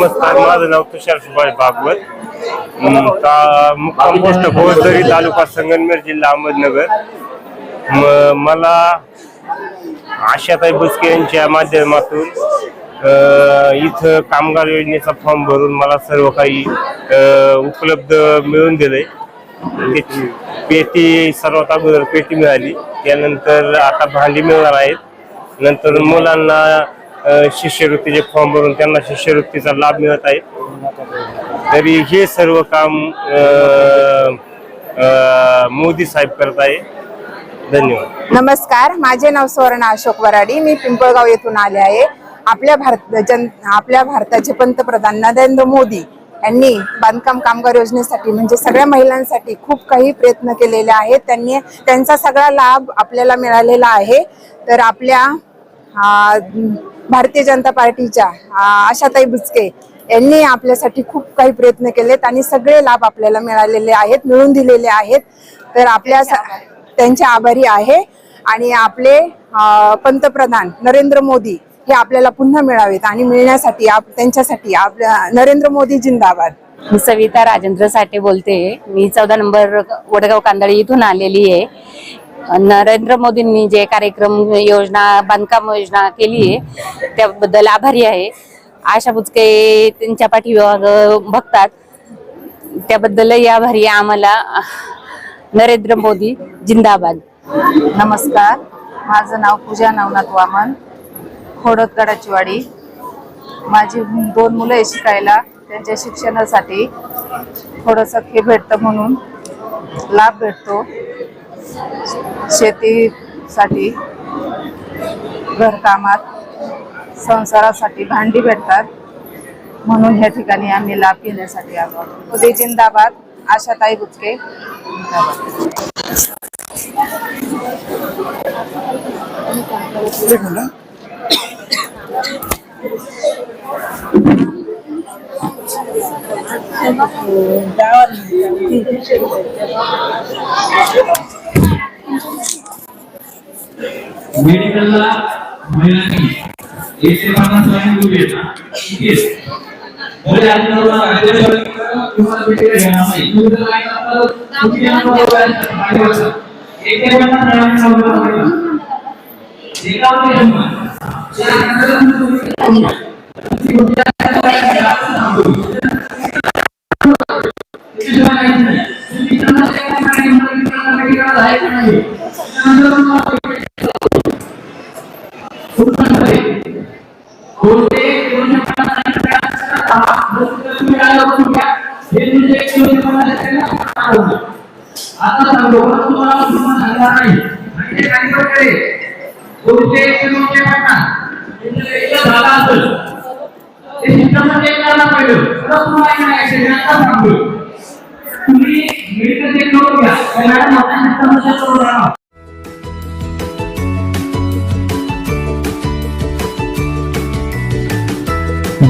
नमस्कार माझं नाव तुषार सुभाष भागवत का मुक्काम पोस्ट भोसदरी तालुका संगमनेर जिल्हा अहमदनगर. मला आशाताई बुचके यांच्या माध्यमातून इथं कामगार योजनेचा फॉर्म भरून मला सर्व काही उपलब्ध मिळून दिले पेटी सर्वात अगोदर पेटी मिळाली. त्यानंतर आता भांडी मिळणार आहेत. नंतर मुलांना शिष्यवृत्तीचे फॉर्म भरून त्यांना शिष्यवृत्तीचा लाभ मिळत आहे. तरी हे सर्व काम मोदी साहेब करत आहे. धन्यवाद. नमस्कार माझे नाव सुवर्ण अशोक वराडी. मी पिंपळगाव येथून आले आहे. आपल्या भारत जन आपल्या भारताचे पंतप्रधान नरेंद्र मोदी यांनी बांधकाम कामगार योजनेसाठी म्हणजे सगळ्या महिलांसाठी खूप काही प्रयत्न केलेले आहेत. त्यांनी त्यांचा सगळा लाभ आपल्याला मिळालेला आहे. तर आपल्या भारतीय जनता पार्टीच्या आशाताई बुचके यांनी आपल्यासाठी खूप काही प्रयत्न केलेत आणि सगळे लाभ आपल्याला मिळालेले आहेत मिळून दिलेले आहेत. तर आपल्या त्यांचे आभारी आहे. आणि आपले पंतप्रधान नरेंद्र मोदी हे आपल्याला पुन्हा मिळावेत आणि मिळण्यासाठी आप त्यांच्यासाठी आपल्या नरेंद्र मोदी जिंदाबाद. मी सविता राजेंद्र साठे बोलते. मी चौदा नंबर वडगाव कांदळी इथून आलेली आहे. नरेंद्र मोदींनी जे कार्यक्रम योजना बांधकाम योजना केली आहे त्याबद्दल आभारी आहे. आशा बुचके त्यांच्या पाठीमाग बघतात. त्याबद्दलही आभारी आहे आम्हाला. नरेंद्र मोदी जिंदाबाद. नमस्कार. माझं नाव पूजा नवनाथ वामन खोडत माझी दोन मुलं आहे शिकायला. त्यांच्या शिक्षणासाठी थोडंसं हे भेटतं म्हणून लाभ भेटतो. शेतीसाठी घरकामात संसारासाठी भांडी भेटतात म्हणून ह्या ठिकाणी आम्ही लाभ घेण्यासाठी आलो उदय जिंदाबाद आशाताई बुचके जिंदाबाद मेडिकलला महिलांनी एकशे पन्नास लाईन उभी आहे ना. ठीक राज्याच्या भेटीला घेणार नाही तुम्ही जर लाईन असता तुम्ही एकशे पन्नास लाईन लावणार नाही. एक तुम्ही तुम्हाला आता सांगतो तुम्हाला तुम्हाला सांगणार नाही म्हणजे काही प्रकारे कोणते कोणते पन्नास झाला असेल ते सिस्टममध्ये करायला पाहिजे परत तुम्हाला नाही ऐकायचं, आता सांगतो तुम्ही मेडिकल चेक करून घ्या त्या मॅडम आपल्या सिस्टममध्ये करून राहा